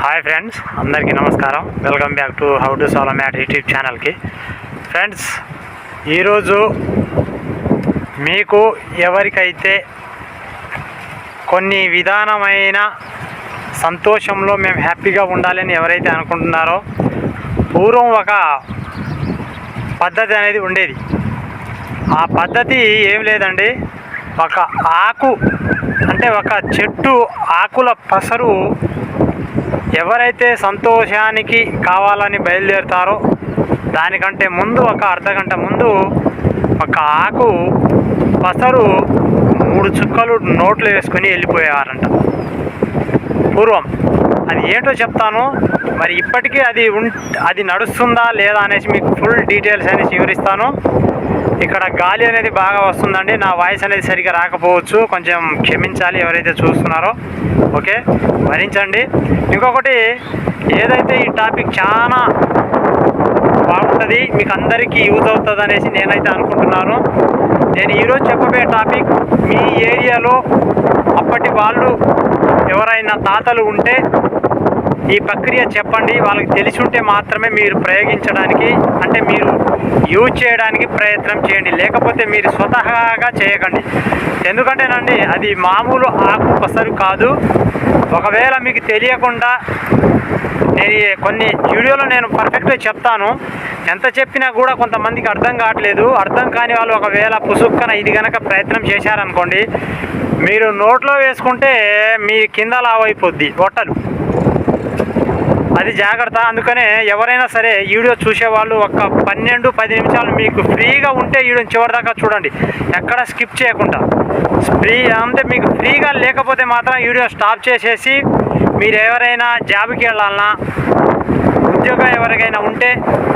Hi friends అందరికీ నమస్కారం. Welcome back to how to solve math YouTube ఛానల్కి friends ఈరోజు మీకు ఎవరికైతే కొన్ని విధానమైన సంతోషంలో మేము హ్యాపీగా ఉండాలని ఎవరైతే అనుకుంటున్నారో పూర్వం ఒక పద్ధతి అనేది ఉండేది. ఆ పద్ధతి ఏం లేదండి. ఒక ఆకు అంటే ఒక చెట్టు ఆకుల పసరు ఎవరైతే సంతోషానికి కావాలని బయలుదేరుతారో దానికంటే ముందు ఒక అర్ధ గంట ముందు ఒక ఆకు పసరు మూడు చుక్కలు నోట్లో వేసుకొని వెళ్ళిపోయేవారంట. పూర్వం అది ఏంటో చెప్తాను? మరి ఇప్పటికీ అది ఉం అది నడుస్తుందా లేదా అనేసి మీకు ఫుల్ డీటెయిల్స్ అనేసి వివరిస్తాను. ఇక్కడ గాలి అనేది బాగా వస్తుందండి. నా వాయిస్ అనేది సరిగా రాకపోవచ్చు. కొంచెం క్షమించాలి ఎవరైతే చూస్తున్నారో. ఓకే? భరించండి. ఇంకొకటి ఏదైతే ఈ టాపిక్ చాలా బాగుంటుంది మీకు అందరికీ యూజ్ అవుతుంది అనేసి నేనైతే అనుకుంటున్నాను. నేను ఈరోజు చెప్పబోయే టాపిక్ మీ ఏరియాలో అప్పటి వాళ్ళు ఎవరైనా తాతలు ఉంటే ఈ ప్రక్రియ చెప్పండి. వాళ్ళకి తెలిసి ఉంటే మాత్రమే మీరు ప్రయోగించడానికి అంటే మీరు యూజ్ చేయడానికి ప్రయత్నం చేయండి. లేకపోతే మీరు స్వతహాగా చేయకండి. ఎందుకంటేనండి అది మామూలు ఆకు పసరు కాదు. ఒకవేళ మీకు తెలియకుండా నేను కొన్ని వీడియోలో నేను పర్ఫెక్ట్గా చెప్తాను. ఎంత చెప్పినా కూడా కొంతమందికి అర్థం కావట్లేదు. అర్థం కాని వాళ్ళు ఒకవేళ పుసుక్కన ఇది కనుక ప్రయత్నం చేశారనుకోండి మీరు నోట్లో వేసుకుంటే మీ కింద లావైపోద్ది బొట్టలు. అది జాగ్రత్త. అందుకనే ఎవరైనా సరే వీడియో చూసేవాళ్ళు ఒక పన్నెండు పది నిమిషాలు మీకు ఫ్రీగా ఉంటే వీడియో చివరిదాకా చూడండి. ఎక్కడ స్కిప్ చేయకుండా. ఫ్రీ అంటే మీకు ఫ్రీగా లేకపోతే మాత్రం వీడియో స్టాప్ చేసేసి మీరు ఎవరైనా జాబ్కి వెళ్ళాలన్నా ఉద్యోగం ఎవరికైనా ఉంటే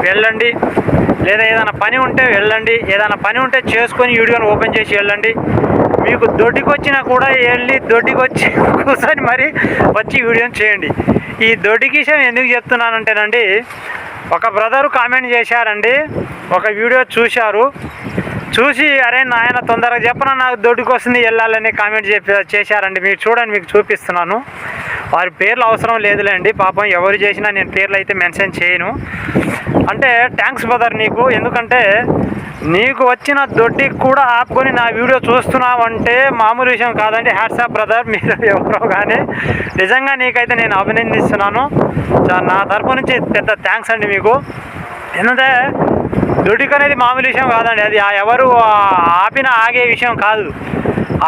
వెళ్ళండి. లేదా ఏదైనా పని ఉంటే వెళ్ళండి. ఏదైనా పని ఉంటే చేసుకొని వీడియోని ఓపెన్ చేసి వెళ్ళండి. మీకు దొడ్డికి వచ్చినా కూడా వెళ్ళి దొడ్డికి వచ్చి కూర్చొని మరి వచ్చి వీడియోని చేయండి. ఈ దొడ్డికి విషయం ఎందుకు చెప్తున్నానంటేనండి ఒక బ్రదరు కామెంట్ చేశారండి ఒక వీడియో చూశారు. చూసి అరే నాయన తొందరగా చెప్పన నాకు దొడ్డికి వస్తుంది వెళ్ళాలని కామెంట్ చెప్పి చేశారండి. మీరు చూడండి మీకు చూపిస్తున్నాను. వారి పేర్లు అవసరం లేదులేండి పాపం ఎవరు చేసినా నేను పేర్లు అయితే మెన్షన్ చేయను. అంటే థ్యాంక్స్ బ్రదర్ నీకు ఎందుకంటే నీకు వచ్చిన దొడ్డికి కూడా ఆపుకొని నా వీడియో చూస్తున్నావంటే మామూలు విషయం కాదండి. హ్యాట్సాప్ బ్రదర్ మీరు ఎవరో కానీ నిజంగా నీకైతే నేను అభినందిస్తున్నాను. నా తరపు నుంచి పెద్ద థ్యాంక్స్ అండి మీకు. ఎందుకంటే దొడ్డికి అనేది మామూలు విషయం కాదండి. అది ఎవరు ఆపిన ఆగే విషయం కాదు.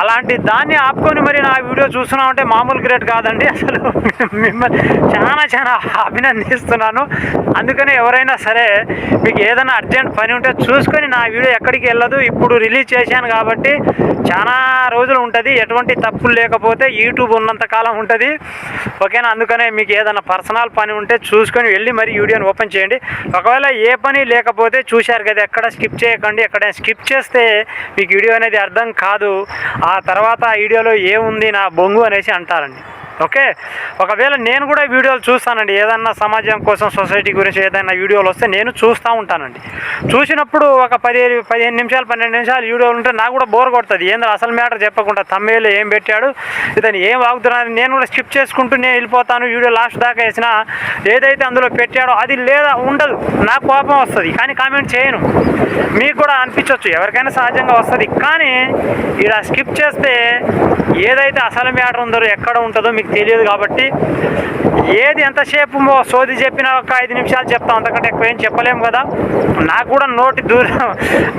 అలాంటి దాన్ని ఆపుకొని మరి నా వీడియో చూస్తున్నామంటే మామూలు గ్రేట్ కాదండి. అసలు మిమ్మల్ని చాలా చాలా అభినందిస్తున్నాను. అందుకని ఎవరైనా సరే మీకు ఏదైనా అర్జెంట్ పని ఉంటే చూసుకొని నా వీడియో ఎక్కడికి వెళ్ళదు. ఇప్పుడు రిలీజ్ చేశాను కాబట్టి చాలా రోజులు ఉంటుంది. ఎటువంటి తప్పులు లేకపోతే యూట్యూబ్ ఉన్నంత కాలం ఉంటుంది. ఓకేనా? అందుకనే మీకు ఏదైనా పర్సనల్ పని ఉంటే చూసుకొని వెళ్ళి మరి వీడియోని ఓపెన్ చేయండి. ఒకవేళ ఏ పని లేకపోతే చూశారు కదా ఎక్కడ స్కిప్ చేయకండి. ఎక్కడైనా స్కిప్ చేస్తే మీకు వీడియో అనేది అర్థం కాదు. ఆ తర్వాత ఆ వీడియోలో ఏముంది నా బొంగు అనేసి అంటారండి. ఓకే? ఒకవేళ నేను కూడా వీడియోలు చూస్తానండి. ఏదన్నా సమాజం కోసం సొసైటీ గురించి ఏదైనా వీడియోలు వస్తే నేను చూస్తూ ఉంటానండి. చూసినప్పుడు ఒక పదిహేను పదిహేను నిమిషాలు పన్నెండు నిమిషాలు వీడియోలు ఉంటే నాకు కూడా బోర్ కొడుతుంది. ఏందో అసలు మ్యాటర్ చెప్పకుండా తమ్మేలు ఏం పెట్టాడు? ఇతను ఏం వాగుతున్నాను నేను కూడా స్కిప్ చేసుకుంటూ నేను వెళ్ళిపోతాను. వీడియో లాస్ట్ దాకా వేసిన ఏదైతే అందులో పెట్టాడో అది లేదా ఉండదు. నాకు కోపం వస్తుంది. కానీ కామెంట్ చేయను. మీకు కూడా అనిపించవచ్చు ఎవరికైనా సహజంగా వస్తుంది. కానీ ఇలా స్కిప్ చేస్తే ఏదైతే అసలు మ్యాటర్ ఉందో ఎక్కడ ఉంటుందో మీకు తెలియదు కాబట్టి ఏది ఎంతసేపు మో- సోది చెప్పినా ఒక ఐదు నిమిషాలు చెప్తాం అంతకంటే ఎక్కువ ఏం చెప్పలేము కదా. నాకు కూడా నోటి దూరం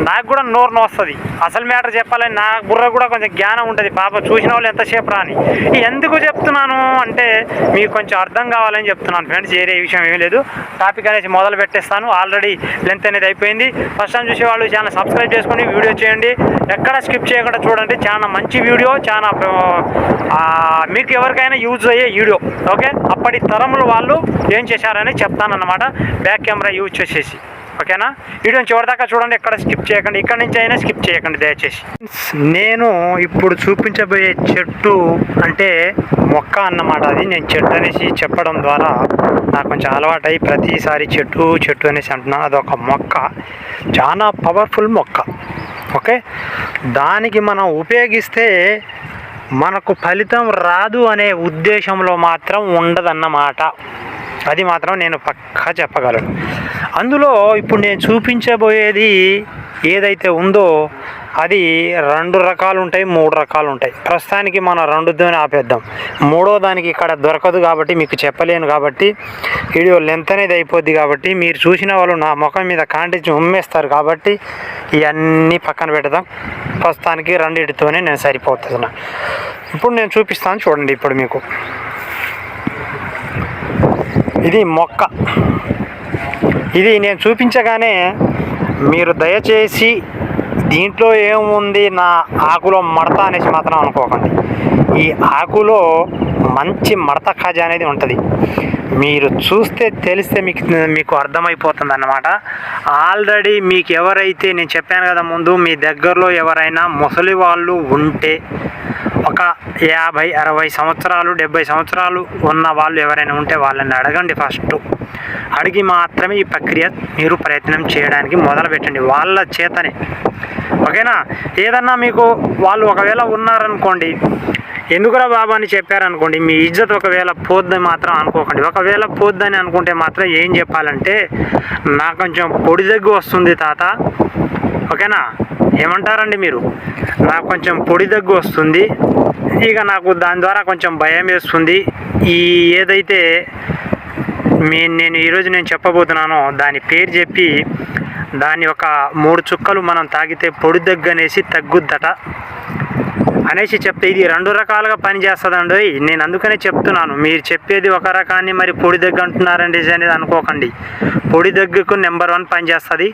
నాకు కూడా నోరు నొస్తుంది. అసలు మ్యాటర్ చెప్పాలని నా బుర్ర కూడా కొంచెం జ్ఞానం ఉంటుంది. పాప చూసిన వాళ్ళు ఎంతసేపు రాని. ఎందుకు చెప్తున్నాను అంటే మీకు కొంచెం అర్థం కావాలని చెప్తున్నాను ఫ్రెండ్స్. వేరే విషయం ఏమీ లేదు. టాపిక్ అనేసి మొదలు పెట్టేస్తాను. ఆల్రెడీ లెంత్ అనేది అయిపోయింది. ఫస్ట్ టైం చూసేవాళ్ళు ఛానల్ సబ్స్క్రైబ్ చేసుకుని వీడియో చేయండి. ఎక్కడ స్కిప్ చేయకుండా చూడండి. చాలా మంచి వీడియో చాలా మీకు ఎవరికైనా యూజ్ అయ్యే వీడియో. ఓకే? అప్పటి తరములు వాళ్ళు ఏం చేశారని చెప్తానన్నమాట. బ్యాక్ కెమెరా యూజ్ చేసేసి. ఓకేనా? వీడియోని చివరిదాకా చూడండి ఎక్కడ స్కిప్ చేయకండి ఇక్కడ నుంచి అయినా స్కిప్ చేయకండి దయచేసి. నేను ఇప్పుడు చూపించబోయే చెట్టు అంటే మొక్క అన్నమాట. అది నేను చెట్టు అనేసి చెప్పడం ద్వారా నాకు కొంచెం అలవాటై ప్రతిసారి చెట్టు చెట్టు అనేసి అంటున్నాను అదొక మొక్క. చాలా పవర్ఫుల్ మొక్క. ఓకే? దానికి మనం ఉపయోగిస్తే మనకు ఫలితం రాదు అనే ఉద్దేశంలో మాత్రం ఉండదన్నమాట. అది మాత్రం నేను పక్కా చెప్పగలను. అందులో ఇప్పుడు నేను చూపించబోయేది ఏదైతే ఉందో అది రెండు రకాలు ఉంటాయి మూడు రకాలు ఉంటాయి ప్రస్తుతానికి మనం రెండుతోనే ఆపేద్దాం. మూడో దానికి ఇక్కడ దొరకదు కాబట్టి మీకు చెప్పలేను కాబట్టి వీడియో లెంత్ అనేది అయిపోద్ది కాబట్టి మీరు చూసిన వాళ్ళు నా ముఖం మీద కాంటించి ఉమ్మేస్తారు కాబట్టి ఇవన్నీ పక్కన పెడదాం. ప్రస్తుతానికి రెండింటితోనే నేను సరిపోతున్నా. ఇప్పుడు నేను చూపిస్తాను చూడండి ఇప్పుడు మీకు. ఇది మొక్క. ఇది నేను చూపించగానే మీరు దయచేసి దీంట్లో ఏముంది? నా ఆకులో మడత అనేసి మాత్రం అనుకోకండి. ఈ ఆకులో మంచి మడత ఖాజా అనేది ఉంటుంది. మీరు చూస్తే తెలిస్తే మీకు మీకు అర్థమైపోతుంది అన్నమాట ఆల్రెడీ మీకు ఎవరైతే నేను చెప్పాను కదా ముందు మీ దగ్గరలో ఎవరైనా ముసలి వాళ్ళు ఉంటే ఒక యాభై అరవై సంవత్సరాలు డెబ్బై సంవత్సరాలు ఉన్న వాళ్ళు ఎవరైనా ఉంటే వాళ్ళని అడగండి ఫస్ట్. అడిగి మాత్రమే ఈ ప్రక్రియ మీరు ప్రయత్నం చేయడానికి మొదలు పెట్టండి. వాళ్ళ చేతనే. ఓకేనా? ఏదన్నా మీకు వాళ్ళు ఒకవేళ ఉన్నారనుకోండి ఎందుకురా బాబా అని చెప్పారనుకోండి మీ ఇజ్జత్ ఒకవేళ పోద్దని మాత్రం అనుకోకండి. ఒకవేళ పోద్దని అనుకుంటే మాత్రం ఏం చెప్పాలంటే నాకు కొంచెం పొడి దగ్గు వస్తుంది తాత. ఓకేనా? ఏమంటారండి మీరు? నాకు కొంచెం పొడి దగ్గు వస్తుంది ఇక నాకు దాని ద్వారా కొంచెం భయం వేస్తుంది. ఈ ఏదైతే మీ నేను ఈరోజు నేను చెప్పబోతున్నానో దాని పేరు చెప్పి దాని ఒక మూడు చుక్కలు మనం తాగితే పొడి దగ్గనేసి తగ్గుద్దట. అనేసి చెప్తే ఇది రెండు రకాలుగా పనిచేస్తుందండి. నేను అందుకనే చెప్తున్నాను. మీరు చెప్పేది ఒక రకాన్ని మరి పొడి దగ్గు అంటున్నారండి అనేది అనుకోకండి. పొడి దగ్గుకు నెంబర్ వన్ పనిచేస్తుంది.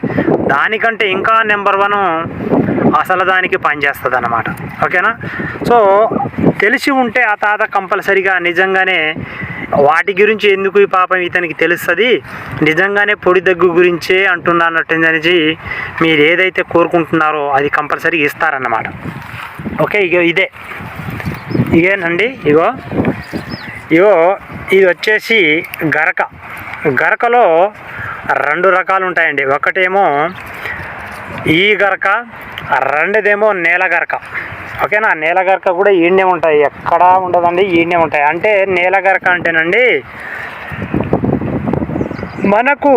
దానికంటే ఇంకా నెంబర్ వన్ అసలు దానికి పనిచేస్తుంది అన్నమాట ఓకేనా? సో తెలిసి ఉంటే ఆ తాత కంపల్సరిగా నిజంగానే వాటి గురించి ఎందుకు ఈ పాపం ఇతనికి తెలుస్తుంది? నిజంగానే పొడి దగ్గు గురించే అంటున్నా అన్నట్టు అనేసి మీరు ఏదైతే కోరుకుంటున్నారో అది కంపల్సరీ ఇస్తారన్నమాట. ఓకే ఇగో ఇదే. ఇదేనండి ఇగో. ఇగో ఇది వచ్చేసి గరక. గరకలో రెండు రకాలు ఉంటాయండి. ఒకటేమో ఈ గరక రెండదేమో నేల గరక. ఓకేనా? నేలగరక కూడా ఈడనే ఉంటాయి. ఎక్కడ ఉండదండి ఈడనే ఉంటాయి. అంటే నేలగరక అంటేనండి మనకు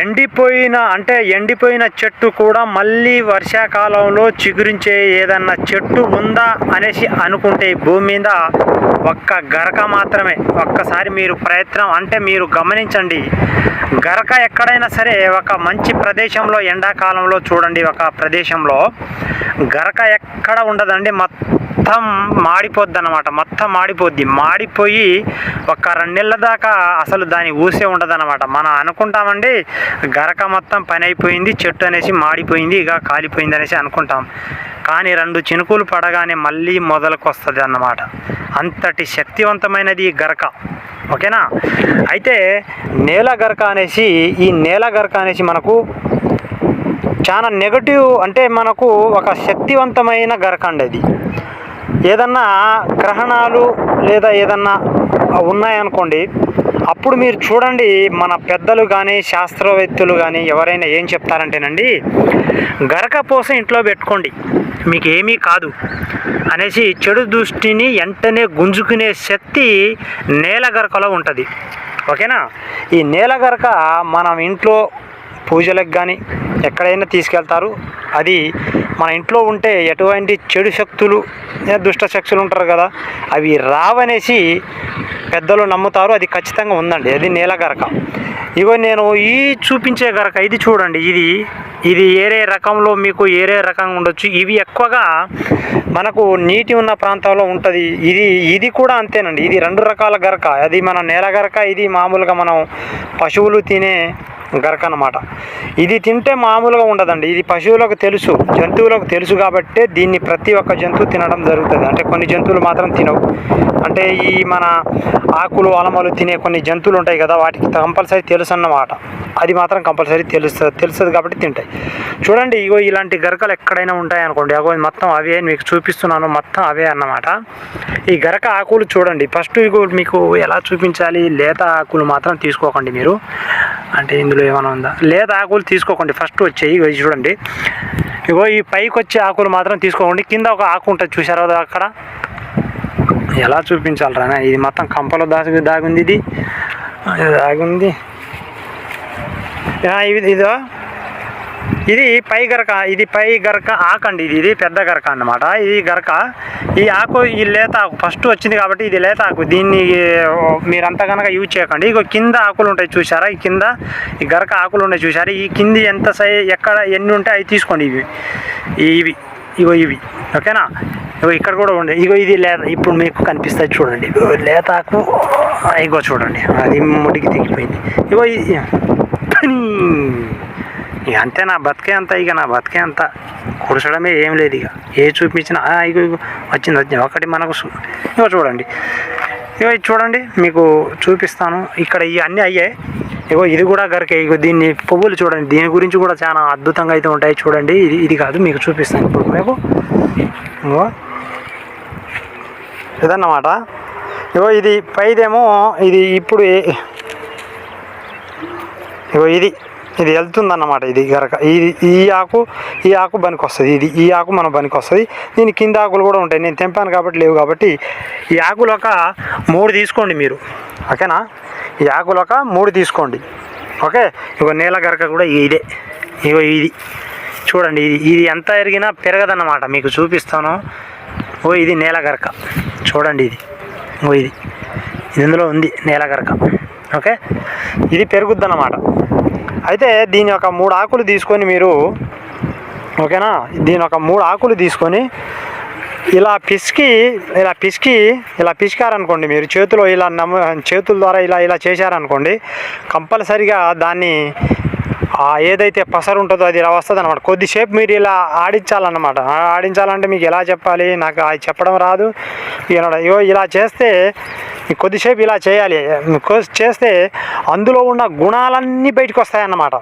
ఎండిపోయిన అంటే ఎండిపోయిన చెట్టు కూడా మళ్ళీ వర్షాకాలంలో చిగురించే ఏదన్నా చెట్టు ఉందా అనేసి అనుకుంటే భూమి మీద ఒక్క గరక మాత్రమే. ఒక్కసారి మీరు ప్రయత్నం అంటే మీరు గమనించండి. గరక ఎక్కడైనా సరే ఒక మంచి ప్రదేశంలో ఎండాకాలంలో చూడండి ఒక ప్రదేశంలో గరక ఎక్కడ ఉండదండి మొత్తం మాడిపోద్ది అనమాట మొత్తం మాడిపోద్ది. మాడిపోయి ఒక రెండు నెలల దాకా అసలు దాని ఊసే ఉండదన్నమాట. మనం అనుకుంటామండి గరక మొత్తం పని అయిపోయింది చెట్టు అనేసి మాడిపోయింది ఇక కాలిపోయింది అనేసి అనుకుంటాం. కానీ రెండు చినుకులు పడగానే మళ్ళీ మొదలకు వస్తుంది అన్నమాట అంతటి శక్తివంతమైనది ఈ గరక. ఓకేనా? అయితే నేల గరక అనేసి ఈ నేల గరక అనేసి మనకు చాలా నెగటివ్ అంటే మనకు ఒక శక్తివంతమైన గరక అండి అది. ఏదన్నా గ్రహణాలు లేదా ఏదన్నా ఉన్నాయనుకోండి అప్పుడు మీరు చూడండి మన పెద్దలు కానీ శాస్త్రవేత్తలు కానీ ఎవరైనా ఏం చెప్తారంటేనండి గరక పోస ఇంట్లో పెట్టుకోండి మీకు ఏమీ కాదు అనేసి చెడు దృష్టిని వెంటనే గుంజుకునే శక్తి నేల గరకలో ఉంటుంది. ఓకేనా? ఈ నేల గరక మనం ఇంట్లో పూజలకు కానీ ఎక్కడైనా తీసుకెళ్తారు. అది మన ఇంట్లో ఉంటే ఎటువంటి చెడు శక్తులు దుష్ట శక్తులు ఉంటారు కదా అవి రావనేసి పెద్దలు నమ్ముతారు. అది ఖచ్చితంగా ఉందండి. అది నేల గరక. ఇగో నేను ఈ చూపించే గరక ఇది చూడండి. ఇది ఇది ఏరే రకంలో మీకు ఏరే రకంగా ఉండొచ్చు. ఇవి ఎక్కువగా మనకు నీటి ఉన్న ప్రాంతంలో ఉంటుంది. ఇది ఇది కూడా అంతేనండి. ఇది రెండు రకాల గరక. అది మన నేల గరక ఇది మామూలుగా మనం పశువులు తినే గరక అన్నమాట ఇది తింటే మామూలుగా ఉండదండి. ఇది పశువులకు తెలుసు జంతువులకు తెలుసు కాబట్టే దీన్ని ప్రతి ఒక్క జంతువు తినడం జరుగుతుంది. అంటే కొన్ని జంతువులు మాత్రం తినవు. అంటే ఈ మన ఆకులు అలమలు తినే కొన్ని జంతువులు ఉంటాయి కదా వాటికి కంపల్సరీ తెలుసు అన్నమాట అది మాత్రం కంపల్సరీ తెలుస్తుంది తెలుస్తుంది కాబట్టి తింటాయి. చూడండి ఇగో ఇలాంటి గరకలు ఎక్కడైనా ఉంటాయి అనుకోండి అగో మొత్తం అవే మీకు చూపిస్తున్నాను. మొత్తం అవే అన్నమాట. ఈ గరక ఆకులు చూడండి. ఫస్ట్ ఇగో మీకు ఎలా చూపించాలి? లేత ఆకులు మాత్రం తీసుకోకండి మీరు. అంటే ఇందులో ఏమైనా ఉందా? లేదా ఆకులు తీసుకోకండి. ఫస్ట్ వచ్చేయి చూడండి. ఇగో ఈ పైకి వచ్చే ఆకులు మాత్రం తీసుకోకండి. కింద ఒక ఆకు ఉంటుంది చూసారా అక్కడ? ఎలా చూపించాలిరా ఇది మొత్తం కంపలో దాసి దాగుంది ఇది. ఇది దాగుంది. ఆ, ఇది. ఇది పై గరక ఇది పై గరక ఆకండి ఇది ఇది పెద్ద గరక అన్నమాట. ఇది గరక ఈ ఆకు ఈ లేత ఆకు ఫస్ట్ వచ్చింది కాబట్టి ఇది లేత ఆకు. దీన్ని ఓ, మీరంతా కనుక యూజ్ చేయకండి. ఇగో కింద ఆకులు ఉంటాయి చూసారా ఈ కింద ఈ గరక ఆకులు ఉన్నాయి చూసారా ఈ కింది ఎంత సై ఎక్కడ ఎన్ని ఉంటాయి అవి తీసుకోండి ఇవి. ఇవి ఇగో ఇవి. ఓకేనా ఇగో ఇక్కడ కూడా ఉండే. ఇగో ఇది లేత ఇప్పుడు మీకు కనిపిస్తుంది చూడండి. లేత ఆకు ఇగో చూడండి. అది ముడికి తెగిపోయింది. ఇగో ఇది ఇక అంతే నా బతికే అంత ఇక నా బతికే అంత. కురసడమే ఏం లేదు ఇక. ఏ చూపించినా ఇక ఇగో వచ్చింది వచ్చింది. ఒకటి మనకు సు- ఇగో చూడండి. ఇగో ఇది చూడండి మీకు చూపిస్తాను. ఇక్కడ ఇవి అన్నీ అయ్యాయి. ఇగో ఇది కూడా గరికే. ఇగో దీన్ని పువ్వులు చూడండి. దీని గురించి కూడా చాలా అద్భుతంగా అయితే ఉంటాయి చూడండి. ఇది ఇది కాదు మీకు చూపిస్తాను ఇప్పుడు మీకు ఇగో. ఇదన్నమాట. ఇగో ఇది పైదేమో ఇది ఇప్పుడు ఏ- ఇగో ఇది. ఇది వెళ్తుందన్నమాట ఇది గరక. ఇది ఈ ఆకు ఈ ఆకు పనికి వస్తుంది ఇది ఈ ఆకు మన పనికి వస్తుంది దీని కింద ఆకులు కూడా ఉంటాయి. నేను తెంపాను కాబట్టి లేవు కాబట్టి ఈ ఆకులు ఒక మూడు తీసుకోండి మీరు. ఓకేనా? ఈ ఆకులు ఒక మూడు తీసుకోండి. ఓకే? ఇగో నేల గరక కూడా ఇదే. ఇగో ఇది. చూడండి ఇది ఇది ఎంత ఎరిగినా పెరగదన్నమాట. మీకు చూపిస్తాను. ఓ ఇది నేల గరక. చూడండి ఇది. ఓ ఇది. ఇది ఇందులో ఉంది నేల గరక. ఓకే? ఇది పెరుగుద్ది అన్నమాట అయితే దీని యొక్క మూడు ఆకులు తీసుకొని మీరు ఓకేనా? దీని యొక్క మూడు ఆకులు తీసుకొని ఇలా పిసికి ఇలా పిసికి ఇలా పిసికారనుకోండి మీరు చేతిలో ఇలా నమ్మ చేతుల ద్వారా ఇలా ఇలా చేశారనుకోండి కంపల్సరిగా దాన్ని ఏదైతే పసరు ఉంటుందో అది ఇలా వస్తుంది అనమాట కొద్దిసేపు మీరు ఇలా ఆడించాలన్నమాట. ఆడించాలంటే మీకు ఎలా చెప్పాలి? నాకు అది చెప్పడం రాదు. ఇలా ఇలా చేస్తే కొద్దిసేపు ఇలా చేయాలి. కొ- చేస్తే అందులో ఉన్న గుణాలన్నీ బయటకు వస్తాయన్నమాట.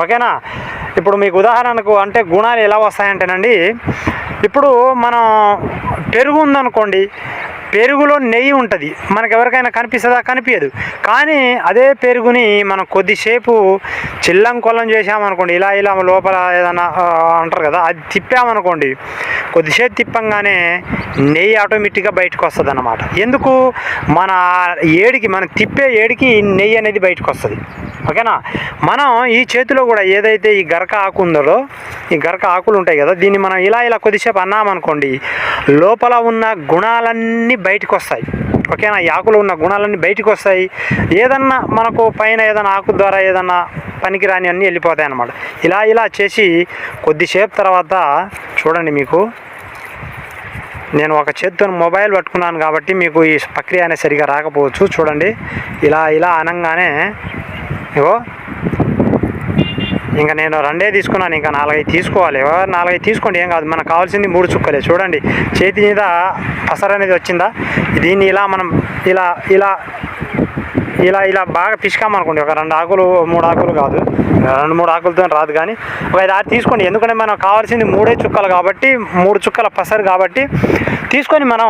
ఓకేనా? ఇప్పుడు మీకు ఉదాహరణకు అంటే గుణాలు ఎలా వస్తాయంటేనండి ఇప్పుడు మనం పెరుగు ఉందనుకోండి పెరుగులో నెయ్యి ఉంటుంది. మనకు ఎవరికైనా కనిపిస్తుందా? కనిపించదు కానీ అదే పెరుగుని మనం కొద్దిసేపు చిల్లం కొల్లం చేసామనుకోండి ఇలా ఇలా లోపల ఏదైనా అంటారు కదా అది తిప్పామనుకోండి కొద్దిసేపు తిప్పంగానే నెయ్యి ఆటోమేటిక్గా బయటకు వస్తుంది అన్నమాట ఎందుకు? మన ఏడికి మనం తిప్పే ఏడికి నెయ్యి అనేది బయటకు వస్తుంది ఓకేనా? మనం ఈ చేతిలో కూడా ఏదైతే ఈ గరక ఆకు ఉందో ఈ గరక ఆకులు ఉంటాయి కదా దీన్ని మనం ఇలా ఇలా కొద్దిసేపు అన్నామనుకోండి లోపల ఉన్న గుణాలన్నీ బయటకు వస్తాయి ఓకేనా? ఈ ఆకులో ఉన్న గుణాలన్నీ బయటకు వస్తాయి ఏదన్నా మనకు పైన ఏదైనా ఆకు ద్వారా ఏదన్నా పనికిరాని అన్నీ వెళ్ళిపోతాయి అన్నమాట. ఇలా ఇలా చేసి కొద్దిసేపు తర్వాత చూడండి మీకు. నేను ఒక చేత్తో మొబైల్ పట్టుకున్నాను కాబట్టి మీకు ఈ ప్రక్రియ అనేది సరిగా రాకపోవచ్చు. చూడండి. ఇలా ఇలా అనగానే ఇగో ఇంకా నేను రెండే తీసుకున్నాను ఇంకా నాలుగైదు తీసుకోవాలి. ఓ నాలుగైదు తీసుకోండి ఏం కాదు. మనకు కావాల్సింది మూడు చుక్కలే. చూడండి చేతి మీద పసర అనేది వచ్చిందా? దీన్ని ఇలా మనం ఇలా ఇలా ఇలా ఇలా బాగా పిసికామనుకోండి ఒక రెండు ఆకులు మూడు ఆకులు కాదు. రెండు మూడు ఆకులతో రాదు కానీ ఒక ఐదు ఆరు తీసుకోండి. ఎందుకంటే మనం కావాల్సింది మూడే చుక్కలు కాబట్టి మూడు చుక్కల పసరు కాబట్టి తీసుకొని మనం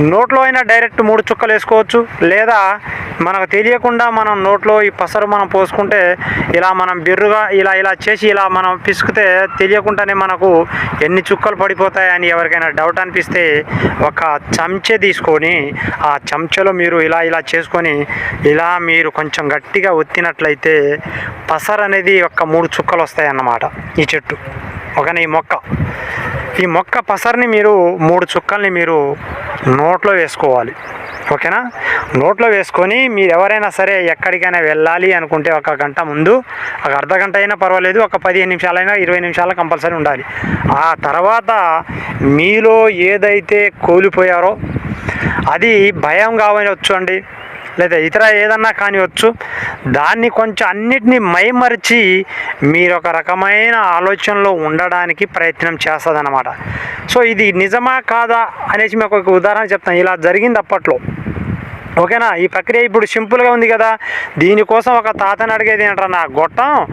నోట్లో అయినా డైరెక్ట్ మూడు చుక్కలు వేసుకోవచ్చు. లేదా మనకు తెలియకుండా మనం నోట్లో ఈ పసరు మనం పోసుకుంటే ఇలా మనం బిర్రుగా ఇలా ఇలా చేసి ఇలా మనం పిసికితే తెలియకుండానే మనకు ఎన్ని చుక్కలు పడిపోతాయని ఎవరికైనా డౌట్ అనిపిస్తే ఒక చెంచే తీసుకొని ఆ చెంచాలో మీరు ఇలా ఇలా చేసుకొని ఇలా మీరు కొంచెం గట్టిగా ఒత్తినట్లయితే పసరు అనేది ఒక మూడు చుక్కలు వస్తాయి అన్నమాట ఈ చెట్టు. ఒకనే ఈ మొక్క. ఈ మొక్క పసర్ని మీరు మూడు చుక్కల్ని మీరు నోట్లో వేసుకోవాలి. ఓకేనా? నోట్లో వేసుకొని మీరు ఎవరైనా సరే ఎక్కడికైనా వెళ్ళాలి అనుకుంటే ఒక గంట ముందు ఒక అర్ధ గంట అయినా పర్వాలేదు ఒక పదిహేను నిమిషాలైనా ఇరవై నిమిషాలు కంపల్సరీ ఉండాలి. ఆ తర్వాత మీలో ఏదైతే కోల్పోయారో అది భయం కావచ్చు అండి. లేదా ఇతర ఏదన్నా కానివచ్చు దాన్ని కొంచెం అన్నిటినీ మైమరిచి మీరు ఒక రకమైన ఆలోచనలో ఉండడానికి ప్రయత్నం చేస్తుంది సో ఇది నిజమా కాదా అనేసి మీకు ఒక ఉదాహరణ చెప్తాను. ఇలా జరిగింది అప్పట్లో. ఓకేనా? ఈ ప్రక్రియ ఇప్పుడు సింపుల్గా ఉంది కదా? దీనికోసం ఒక తాతని అడిగేది ఏంటరా నా గొట్టం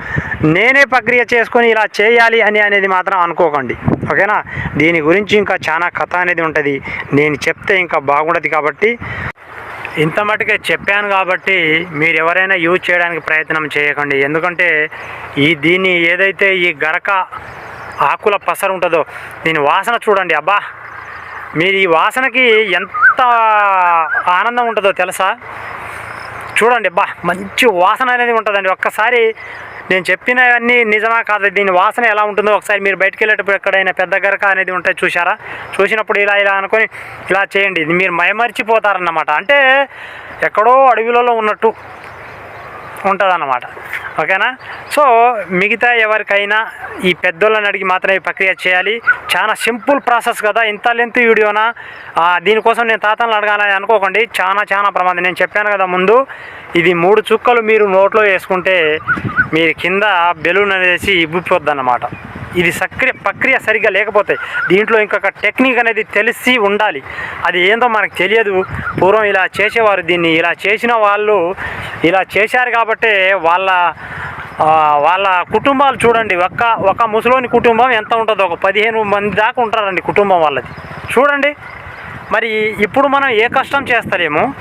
నేనే ప్రక్రియ చేసుకొని ఇలా చేయాలి అని అనేది మాత్రం అనుకోకండి. ఓకేనా? దీని గురించి ఇంకా చాలా కథ అనేది ఉంటుంది. నేను చెప్తే ఇంకా బాగుండదు కాబట్టి ఇంత మటుకే చెప్పాను కాబట్టి మీరు ఎవరైనా యూజ్ చేయడానికి ప్రయత్నం చేయకండి. ఎందుకంటే ఈ దీన్ని ఏదైతే ఈ గరక ఆకుల పసరు ఉంటుందో దీని వాసన చూడండి అబ్బా. మీరు ఈ వాసనకి ఎంత ఆనందం ఉంటుందో తెలుసా? చూడండి అబ్బా మంచి వాసన అనేది ఉంటుందండి. ఒక్కసారి నేను చెప్పినవన్నీ నిజమా కాదు? దీని వాసన ఎలా ఉంటుందో ఒకసారి మీరు బయటకు వెళ్ళేటప్పుడు ఎక్కడైనా పెద్ద గరక అనేది ఉంటే చూసారా చూసినప్పుడు ఇలా ఇలా అనుకొని ఇలా చేయండి. ఇది మీరు మైమరిచిపోతారన్నమాట. అంటే ఎక్కడో అడవిలలో ఉన్నట్టు ఉంటుందన్నమాట. ఓకేనా? సో మిగతా ఎవరికైనా ఈ పెద్దోళ్ళని అడిగి మాత్రమే ఈ ప్రక్రియ చేయాలి. చాలా సింపుల్ ప్రాసెస్ కదా ఇంత లెంత్ వీడియోనా? దీనికోసం నేను తాతలను అడగాలని అనుకోకండి. చాలా చాలా ప్రమాదం. నేను చెప్పాను కదా ముందు ఇది మూడు చుక్కలు మీరు నోట్లో వేసుకుంటే మీరు కింద బెలూన్ అనేసి ఇబ్బిపోద్ది అన్నమాట ఇది సక్రియ ప్రక్రియ సరిగ్గా లేకపోతే దీంట్లో ఇంకొక టెక్నిక్ అనేది తెలిసి ఉండాలి. అది ఏందో మనకు తెలియదు. పూర్వం ఇలా చేసేవారు దీన్ని. ఇలా చేసిన వాళ్ళు ఇలా చేశారు కాబట్టే వాళ్ళ వాళ్ళ కుటుంబాలు చూడండి. ఒక్క ఒక ముసలోని కుటుంబం ఎంత ఉంటుందో? ఒక పదిహేను మంది దాకా ఉంటారండి కుటుంబం వాళ్ళది. చూడండి. మరి ఇప్పుడు మనం ఏ కష్టం చేస్తలేము?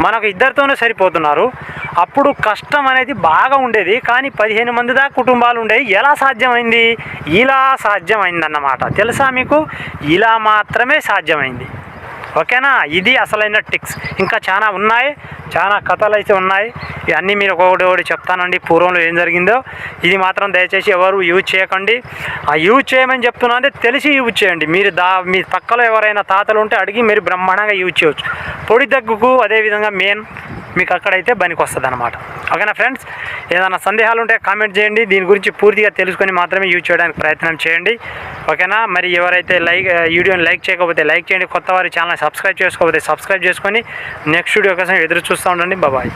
మనకు ఇద్దరితోనే సరిపోతున్నారు. అప్పుడు కష్టం అనేది బాగా ఉండేది. కానీ పదిహేను మంది దాకా కుటుంబాలు ఉండేవి. ఎలా సాధ్యమైంది? ఇలా సాధ్యమైంది అన్నమాట తెలుసా మీకు? ఇలా మాత్రమే సాధ్యమైంది. ఓకేనా? ఇది అసలైన టిక్స్. ఇంకా చాలా ఉన్నాయి. చాలా కథలు అయితే ఉన్నాయి. ఇవన్నీ మీరు ఒకటి ఒకటి చెప్తానండి. పూర్వంలో ఏం జరిగిందో ఇది మాత్రం దయచేసి ఎవరు యూజ్ చేయకండి. ఆ యూజ్ చేయమని చెప్తున్నా అంటే తెలిసి యూజ్ చేయండి. మీరు దా మీ పక్కలో ఎవరైనా తాతలు ఉంటే అడిగి మీరు బ్రహ్మాండంగా యూజ్ చేయవచ్చు పొడి దగ్గుకు అదేవిధంగా మెయిన్ మీకు అక్కడైతే పనికి వస్తుంది అనమాట ఓకేనా ఫ్రెండ్స్? ఏదైనా సందేహాలు ఉంటే కామెంట్ చేయండి. దీని గురించి పూర్తిగా తెలుసుకొని మాత్రమే యూజ్ చేయడానికి ప్రయత్నం చేయండి. ఓకేనా? మరి ఎవరైతే లైక్ వీడియోని లైక్ చేయకపోతే లైక్ చేయండి. కొత్త వారి ఛానల్ సబ్స్క్రైబ్ చేసుకోకపోతే సబ్స్క్రైబ్ చేసుకొని నెక్స్ట్ వీడియో కోసం ఎదురు చూస్తూ ఉండండి. బాబాయ్